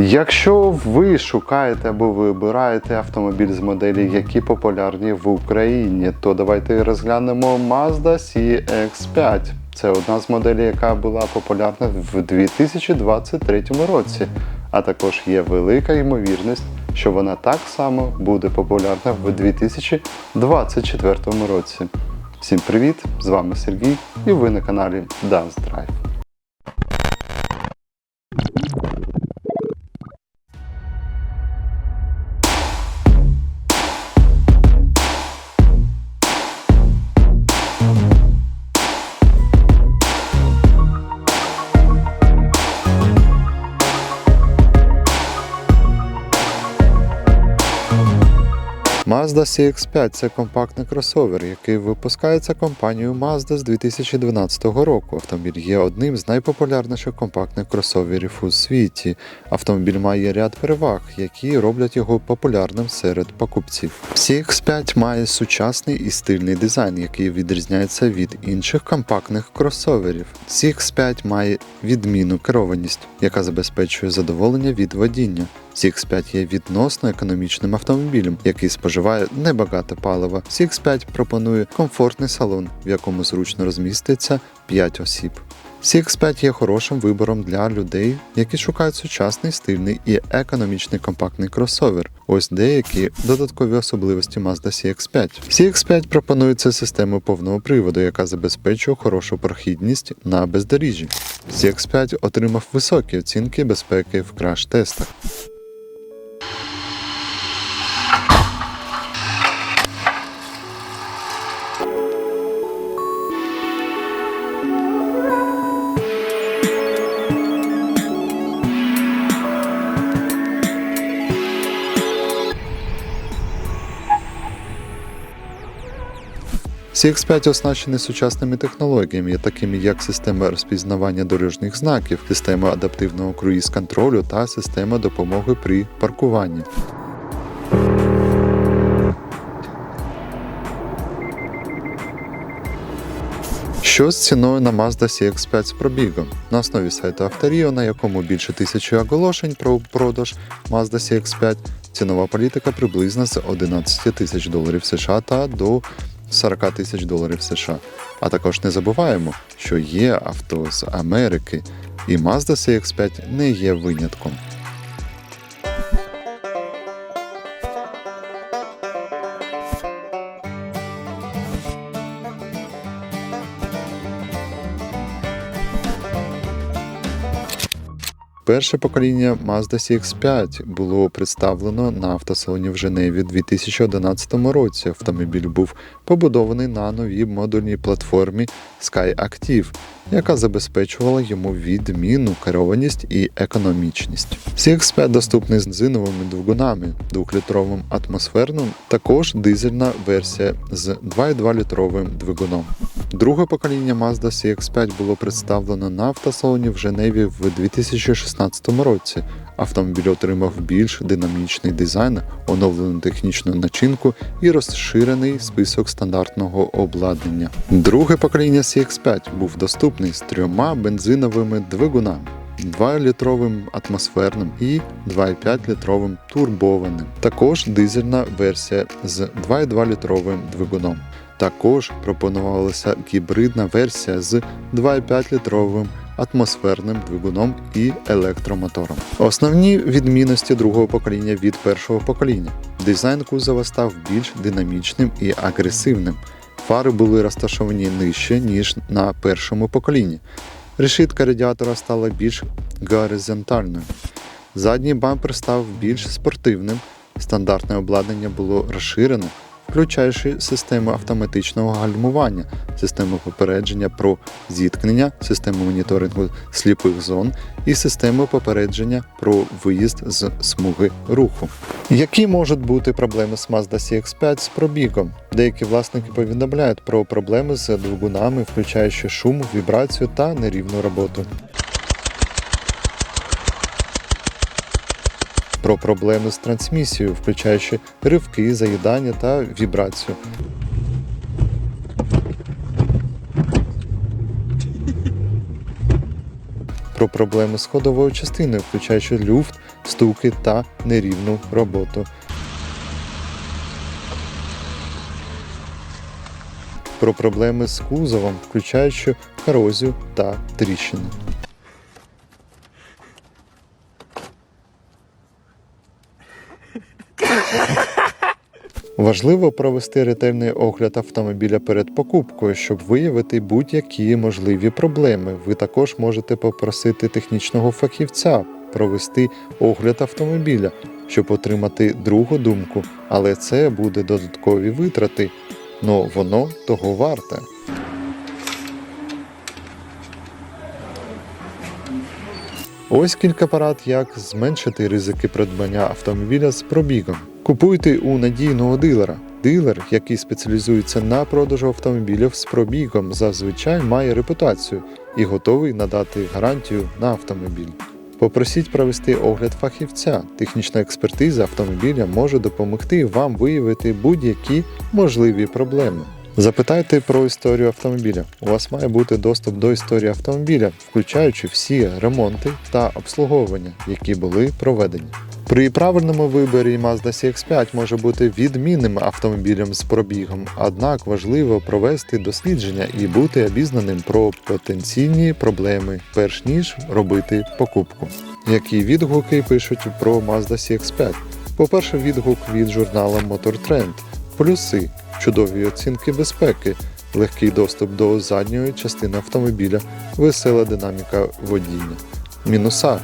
Якщо ви шукаєте або вибираєте автомобіль з моделі, які популярні в Україні, то давайте розглянемо Mazda CX5. Це одна з моделей, яка була популярна в 2023 році. А також є велика ймовірність, що вона так само буде популярна в 2024 році. Всім привіт! З вами Сергій і ви на каналі Dance Drive. Mazda CX5 це компактний кросовер, який випускається компанією Mazda з 2012 року. Автомобіль є одним з найпопулярніших компактних кросоверів у світі. Автомобіль має ряд переваг, які роблять його популярним серед покупців. CX5 має сучасний і стильний дизайн, який відрізняється від інших компактних кросоверів. CX5 має відмінну керованість, яка забезпечує задоволення від водіння. CX5 є відносно економічним автомобілем, який споживає небагато палива. CX5 пропонує комфортний салон, в якому зручно розміститься 5 осіб. CX5 є хорошим вибором для людей, які шукають сучасний, стильний і економічний компактний кросовер. Ось деякі додаткові особливості Mazda CX5. CX5 пропонується системою повного приводу, яка забезпечує хорошу прохідність на бездоріжжі. CX5 отримав високі оцінки безпеки в краш-тестах. CX5 оснащений сучасними технологіями, такими як система розпізнавання дорожніх знаків, система адаптивного круїз-контролю та система допомоги при паркуванні. Що з ціною на Mazda CX5 з пробігом? На основі сайту Авторіо, на якому більше тисячі оголошень про продаж Mazda CX5, цінова політика приблизно з 11 тисяч доларів США та до 40 тисяч доларів США. А також не забуваємо, що є авто з Америки, і Mazda CX5 не є винятком. Перше покоління Mazda CX5 було представлено на автосалоні в Женеві у 2011 році. Автомобіль був побудований на новій модульній платформі SkyActiv, яка забезпечувала йому відмінну керованість і економічність. CX5 доступний з бензиновими двигунами, 2-літровим атмосферним, також дизельна версія з 2,2-літровим двигуном. Друге покоління Mazda CX5 було представлено на автосалоні в Женеві в 2016 році. Автомобіль отримав більш динамічний дизайн, оновлену технічну начинку і розширений список стандартного обладнання. Друге покоління CX5 був доступний з трьома бензиновими двигунами. 2-літровим атмосферним і 2,5-літровим турбованим. Також дизельна версія з 2,2-літровим двигуном. Також пропонувалася гібридна версія з 2,5-літровим атмосферним двигуном і електромотором. Основні відмінності другого покоління від першого покоління. Дизайн кузова став більш динамічним і агресивним. Фари були розташовані нижче, ніж на першому поколінні. Решітка радіатора стала більш горизонтальною. Задній бампер став більш спортивним. Стандартне обладнання було розширено, включаючи систему автоматичного гальмування, систему попередження про зіткнення, систему моніторингу сліпих зон і систему попередження про виїзд з смуги руху. Які можуть бути проблеми з Mazda CX5 з пробігом? Деякі власники повідомляють про проблеми з двигунами, включаючи шум, вібрацію та нерівну роботу. Про проблеми з трансмісією, включаючи ривки, заїдання та вібрацію. про проблеми з ходовою частиною, включаючи люфт, стуки та нерівну роботу. Про проблеми з кузовом, включаючи корозію та тріщини. Важливо провести ретельний огляд автомобіля перед покупкою, щоб виявити будь-які можливі проблеми. Ви також можете попросити технічного фахівця провести огляд автомобіля, щоб отримати другу думку, але це буде додаткові витрати, но воно того варте. Ось кілька порад, як зменшити ризики придбання автомобіля з пробігом. Купуйте у надійного дилера. Дилер, який спеціалізується на продажу автомобілів з пробігом, зазвичай має репутацію і готовий надати гарантію на автомобіль. Попросіть провести огляд фахівця. Технічна експертиза автомобіля може допомогти вам виявити будь-які можливі проблеми. Запитайте про історію автомобіля. У вас має бути доступ до історії автомобіля, включаючи всі ремонти та обслуговування, які були проведені. При правильному виборі Mazda CX-5 може бути відмінним автомобілем з пробігом, однак важливо провести дослідження і бути обізнаним про потенційні проблеми, перш ніж робити покупку. Які відгуки пишуть про Mazda CX-5? По-перше, відгук від журналу Motor Trend. Плюси чудові оцінки безпеки, легкий доступ до задньої частини автомобіля, весела динаміка водіння. Мінуса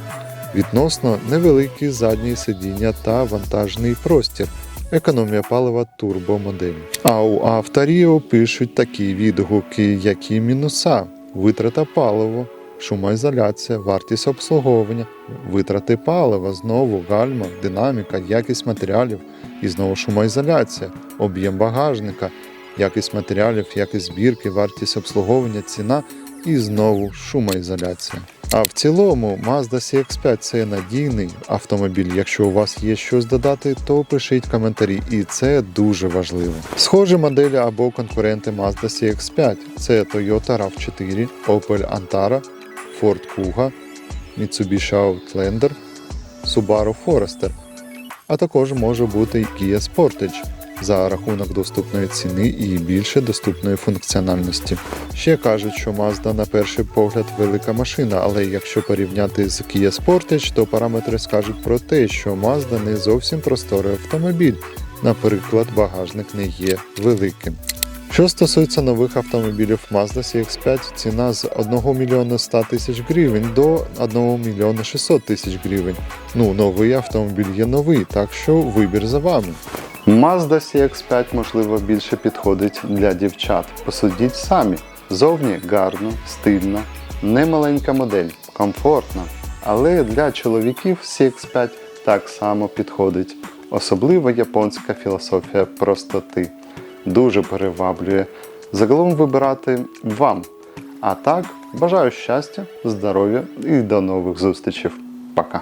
відносно невеликі задні сидіння та вантажний простір. Економія палива турбомодель. А у авторіо пишуть такі відгуки, які мінуса: витрата палива, шумоізоляція, вартість обслуговування, витрати палива, знову гальма, динаміка, якість матеріалів і знову шумоізоляція, об'єм багажника, якість матеріалів, якість збірки, вартість обслуговування, ціна і знову шумоізоляція. А в цілому Mazda CX-5 це надійний автомобіль. Якщо у вас є щось додати, то пишіть коментарі, і це дуже важливо. Схожі моделі або конкуренти Mazda CX-5 це Toyota RAV4, Opel Antara, Ford Kuga, Mitsubishi Outlander, Subaru Forester, а також може бути Kia Sportage за рахунок доступної ціни і більше доступної функціональності. Ще кажуть, що Mazda на перший погляд велика машина, але якщо порівняти з Kia Sportage, то параметри скажуть про те, що Mazda не зовсім просторий автомобіль. Наприклад, багажник не є великим. Що стосується нових автомобілів Mazda CX-5, ціна з 1 мільйона 100 тисяч гривень до 1 мільйона 600 тисяч гривень. Ну, новий автомобіль є новий, так що вибір за вами. Mazda CX-5 можливо більше підходить для дівчат. Посудіть самі. Зовні гарно, стильно, немаленька модель, комфортна. Але для чоловіків CX-5 так само підходить. Особливо японська філософія простоти. Дуже переваблює. Загалом вибирати вам. А так, бажаю щастя, здоров'я і до нових зустрічей. Пока.